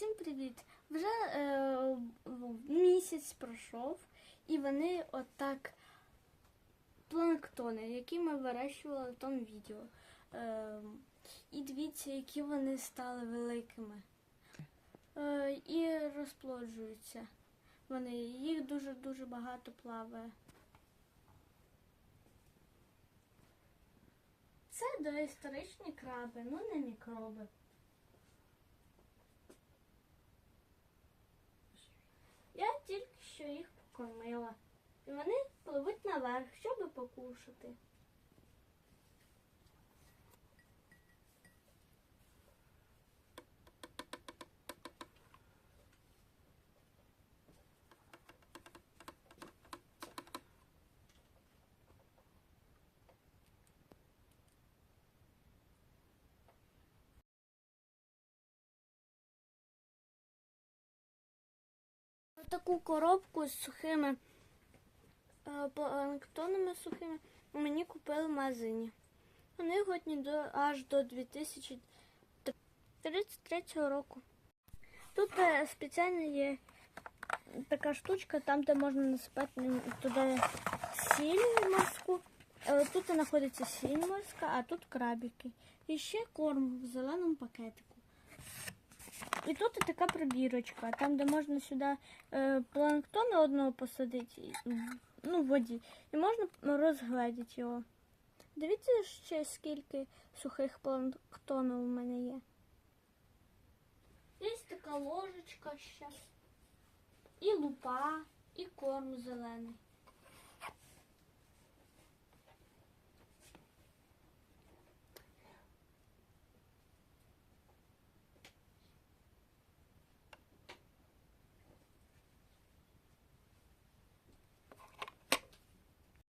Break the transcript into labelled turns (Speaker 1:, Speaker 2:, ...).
Speaker 1: Всім привіт! Вже е, місяць пройшов, і вони отак планктони, які ми вирощували в тому відео. Е, і дивіться, які вони стали великими. Е, і розплоджуються. Вони їх дуже-дуже багато плаває. Це доісторичні краби, ну не мікроби. І вони пливуть наверх, щоб покушати. Таку коробку з сухими планктонами сухими мені купили в магазині. Вони годні до, аж до 2033 року. Тут е, спеціально є така штучка, там де можна насипати туди сіль морську. Е, Тут знаходиться сіль морська, а тут крабики. І ще корм в зеленому пакетику. І тут така пробірочка, там, де можна сюди е, планктона одного посадити ну, в воді, і можна розгледіти його. Дивіться ще скільки сухих планктонів у мене є. Є така ложечка ще, і лупа, і корм зелений.